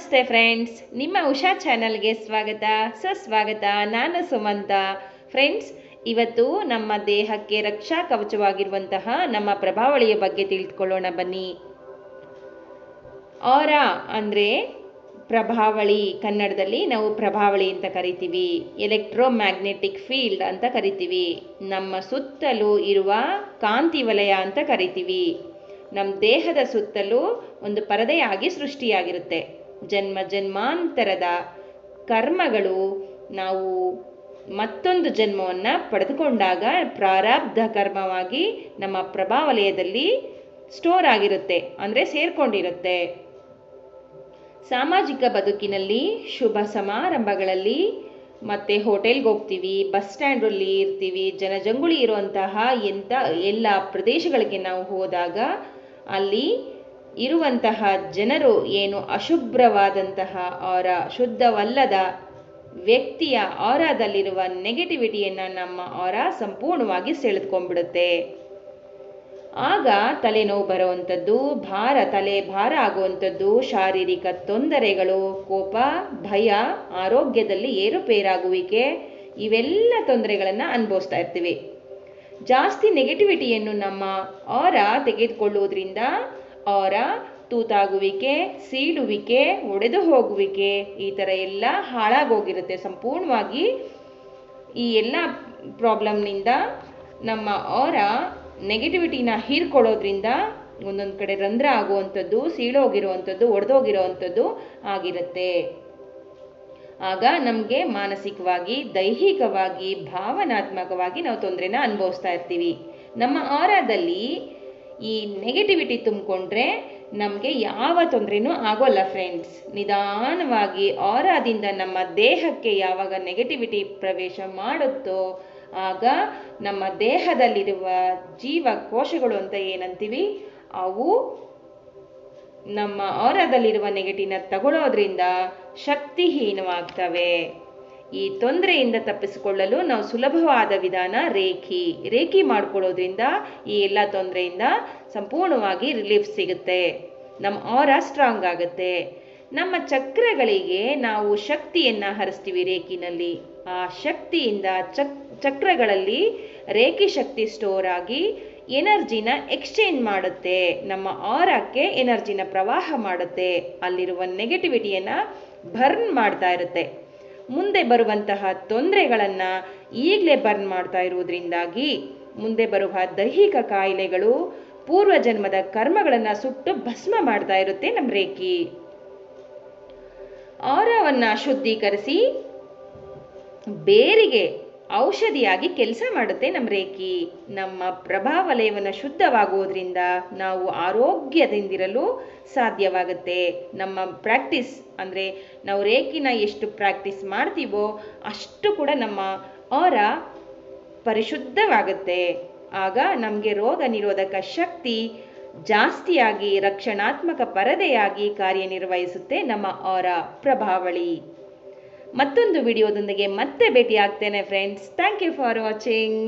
ನಮಸ್ತೆ ಫ್ರೆಂಡ್ಸ್ ನಿಮ್ಮ ಉಷಾ ಚಾನಲ್ಗೆ ಸ್ವಾಗತ. ಸುಸ್ವಾಗತ. ನಾನು ಸುಮಂತ. ಫ್ರೆಂಡ್ಸ್ ಇವತ್ತು ನಮ್ಮ ದೇಹಕ್ಕೆ ರಕ್ಷಾ ಕವಚವಾಗಿರುವಂತಹ ನಮ್ಮ ಪ್ರಭಾವಳಿಯ ಬಗ್ಗೆ ತಿಳಿದುಕೊಳ್ಳೋಣ ಬನ್ನಿ. ಆರ ಅಂದರೆ ಪ್ರಭಾವಳಿ. ಕನ್ನಡದಲ್ಲಿ ನಾವು ಪ್ರಭಾವಳಿ ಅಂತ ಕರಿತೀವಿ. ಎಲೆಕ್ಟ್ರೋ ಮ್ಯಾಗ್ನೆಟಿಕ್ ಫೀಲ್ಡ್ ಅಂತ ಕರಿತೀವಿ. ನಮ್ಮ ಸುತ್ತಲೂ ಇರುವ ಕಾಂತಿ ವಲಯ ಅಂತ ಕರಿತೀವಿ. ನಮ್ಮ ದೇಹದ ಸುತ್ತಲೂ ಒಂದು ಪರದೆಯಾಗಿ ಸೃಷ್ಟಿಯಾಗಿರುತ್ತೆ. ಜನ್ಮ ಜನ್ಮಾಂತರದ ಕರ್ಮಗಳು ನಾವು ಮತ್ತೊಂದು ಜನ್ಮವನ್ನು ಪಡೆದುಕೊಂಡಾಗ ಪ್ರಾರಬ್ಧ ಕರ್ಮವಾಗಿ ನಮ್ಮ ಪ್ರಭಾವಲಯದಲ್ಲಿ ಸ್ಟೋರ್ ಆಗಿರುತ್ತೆ, ಅಂದರೆ ಸೇರ್ಕೊಂಡಿರುತ್ತೆ. ಸಾಮಾಜಿಕ ಬದುಕಿನಲ್ಲಿ ಶುಭ ಸಮಾರಂಭಗಳಲ್ಲಿ ಮತ್ತೆ ಹೋಟೆಲ್ಗೆ ಹೋಗ್ತೀವಿ, ಬಸ್ ಸ್ಟ್ಯಾಂಡಲ್ಲಿ ಇರ್ತೀವಿ, ಜನಜಂಗುಳಿ ಇರುವಂತಹ ಎಂಥ ಎಲ್ಲ ಪ್ರದೇಶಗಳಿಗೆ ನಾವು ಹೋದಾಗ ಅಲ್ಲಿ ಇರುವಂತಹ ಜನರು ಏನು ಅಶುಭ್ರವಾದಂತಹ ಅವರ ಶುದ್ಧವಲ್ಲದ ವ್ಯಕ್ತಿಯ ಆರಾದಲ್ಲಿರುವ ನೆಗೆಟಿವಿಟಿಯನ್ನು ನಮ್ಮ ಆರ ಸಂಪೂರ್ಣವಾಗಿ ಸೆಳೆದುಕೊಂಡ್ಬಿಡುತ್ತೆ. ಆಗ ತಲೆನೋವು ಬರುವಂಥದ್ದು, ಭಾರ, ತಲೆ ಭಾರ ಆಗುವಂಥದ್ದು, ಶಾರೀರಿಕ ತೊಂದರೆಗಳು, ಕೋಪ, ಭಯ, ಆರೋಗ್ಯದಲ್ಲಿ ಏರುಪೇರಾಗುವಿಕೆ, ಇವೆಲ್ಲ ತೊಂದರೆಗಳನ್ನು ಅನುಭವಿಸ್ತಾ ಇರ್ತೀವಿ. ಜಾಸ್ತಿ ನೆಗೆಟಿವಿಟಿಯನ್ನು ನಮ್ಮ ಆರ ತೆಗೆದುಕೊಳ್ಳುವುದರಿಂದ ಆರ, ತೂತಾಗುವಿಕೆ, ಸೀಳುವಿಕೆ ಒಡೆದು ಹೋಗುವಿಕೆ ಈ ಥರ ಎಲ್ಲ ಹಾಳಾಗೋಗಿರುತ್ತೆ ಸಂಪೂರ್ಣವಾಗಿ. ಈ ಎಲ್ಲ ಪ್ರಾಬ್ಲಮ್ನಿಂದ ನಮ್ಮ ಅವರ ನೆಗೆಟಿವಿಟಿನ ಹೀರ್ಕೊಳ್ಳೋದ್ರಿಂದ ಒಂದೊಂದು ಕಡೆ ರಂಧ್ರ ಆಗುವಂಥದ್ದು, ಸೀಳೋಗಿರುವಂಥದ್ದು, ಒಡೆದೋಗಿರುವಂಥದ್ದು ಆಗಿರುತ್ತೆ. ಆಗ ನಮಗೆ ಮಾನಸಿಕವಾಗಿ, ದೈಹಿಕವಾಗಿ, ಭಾವನಾತ್ಮಕವಾಗಿ ನಾವು ತೊಂದರೆನ ಅನುಭವಿಸ್ತಾ ಇರ್ತೀವಿ. ನಮ್ಮ ಆರಾದಲ್ಲಿ ಈ ನೆಗೆಟಿವಿಟಿ ತುಂಬಿಕೊಂಡ್ರೆ ನಮಗೆ ಯಾವ ತೊಂದರೆನೂ ಆಗೋಲ್ಲ ಫ್ರೆಂಡ್ಸ್ ನಿಧಾನವಾಗಿ ಆರಾದಿಂದ ನಮ್ಮ ದೇಹಕ್ಕೆ ಯಾವಾಗ ನೆಗೆಟಿವಿಟಿ ಪ್ರವೇಶ ಮಾಡುತ್ತೋ ಆಗ ನಮ್ಮ ದೇಹದಲ್ಲಿರುವ ಜೀವಕೋಶಗಳು ಅಂತ ಏನಂತೀವಿ? ಅವು ನಮ್ಮ ಆರಾದಲ್ಲಿರುವ ನೆಗೆಟಿವ್ನ ತಗೊಳ್ಳೋದ್ರಿಂದ ಶಕ್ತಿಹೀನವಾಗ್ತವೆ. ಈ ತೊಂದರೆಯಿಂದ ತಪ್ಪಿಸಿಕೊಳ್ಳಲು ನಾವು ಸುಲಭವಾದ ವಿಧಾನ ರೇಖಿ. ರೇಖಿ ಮಾಡ್ಕೊಳ್ಳೋದ್ರಿಂದ ಈ ಎಲ್ಲ ತೊಂದರೆಯಿಂದ ಸಂಪೂರ್ಣವಾಗಿ ರಿಲೀಫ್ ಸಿಗುತ್ತೆ. ನಮ್ಮ ಆರ ಸ್ಟ್ರಾಂಗ್ ಆಗುತ್ತೆ. ನಮ್ಮ ಚಕ್ರಗಳಿಗೆ ನಾವು ಶಕ್ತಿಯನ್ನು ಹರಿಸ್ತೀವಿ ರೇಖಿನಲ್ಲಿ. ಆ ಶಕ್ತಿಯಿಂದ ಚಕ್, ಚಕ್ರಗಳಲ್ಲಿ ರೇಖಿ ಶಕ್ತಿ ಸ್ಟೋರ್ ಆಗಿ ಎನರ್ಜಿನ ಎಕ್ಸ್ಚೇಂಜ್ ಮಾಡುತ್ತೆ. ನಮ್ಮ ಆರಕ್ಕೆ ಎನರ್ಜಿನ ಪ್ರವಾಹ ಮಾಡುತ್ತೆ. ಅಲ್ಲಿರುವ ನೆಗೆಟಿವಿಟಿಯನ್ನು ಬರ್ನ್ ಮಾಡ್ತಾ ಇರುತ್ತೆ. ಮುಂದೆ ಬರುವಂತಹ ತೊಂದರೆಗಳನ್ನು ಈಗಲೇ ಬರ್ನ್ ಮಾಡ್ತಾ ಇರುವುದರಿಂದಾಗಿ ಮುಂದೆ ಬರುವ ದೈಹಿಕ ಕಾಯಿಲೆಗಳು ಪೂರ್ವ ಜನ್ಮದ ಕರ್ಮಗಳನ್ನು ಸುಟ್ಟು ಭಸ್ಮ ಮಾಡ್ತಾ ಇರುತ್ತೆ ನಮ್ಮ ರೇಖಿ. ಆರವನ್ನು ಶುದ್ಧೀಕರಿಸಿ ಬೇರಿಗೆ ಔಷಧಿಯಾಗಿ ಕೆಲಸ ಮಾಡುತ್ತೆ ನಮ್ಮ ರೇಖಿ. ನಮ್ಮ ಪ್ರಭಾವಲಯವನ್ನು ಶುದ್ಧವಾಗುವುದರಿಂದ ನಾವು ಆರೋಗ್ಯದಿಂದಿರಲು ಸಾಧ್ಯವಾಗುತ್ತೆ. ನಮ್ಮ ಪ್ರಾಕ್ಟೀಸ್ ಅಂದರೆ ನಾವು ರೇಖಿನ ಎಷ್ಟು ಪ್ರಾಕ್ಟೀಸ್ ಮಾಡ್ತೀವೋ ಅಷ್ಟು ಕೂಡ ನಮ್ಮ ಅವರ ಪರಿಶುದ್ಧವಾಗುತ್ತೆ. ಆಗ ನಮಗೆ ರೋಗ ನಿರೋಧಕ ಶಕ್ತಿ ಜಾಸ್ತಿಯಾಗಿ ರಕ್ಷಣಾತ್ಮಕ ಪರದೆಯಾಗಿ ಕಾರ್ಯನಿರ್ವಹಿಸುತ್ತೆ ನಮ್ಮ ಅವರ ಪ್ರಭಾವಳಿ. ಮತ್ತೊಂದು ವಿಡಿಯೋದೊಂದಿಗೆ ಮತ್ತೆ ಭೇಟಿ ಆಗ್ತೇನೆ friends thank you for watching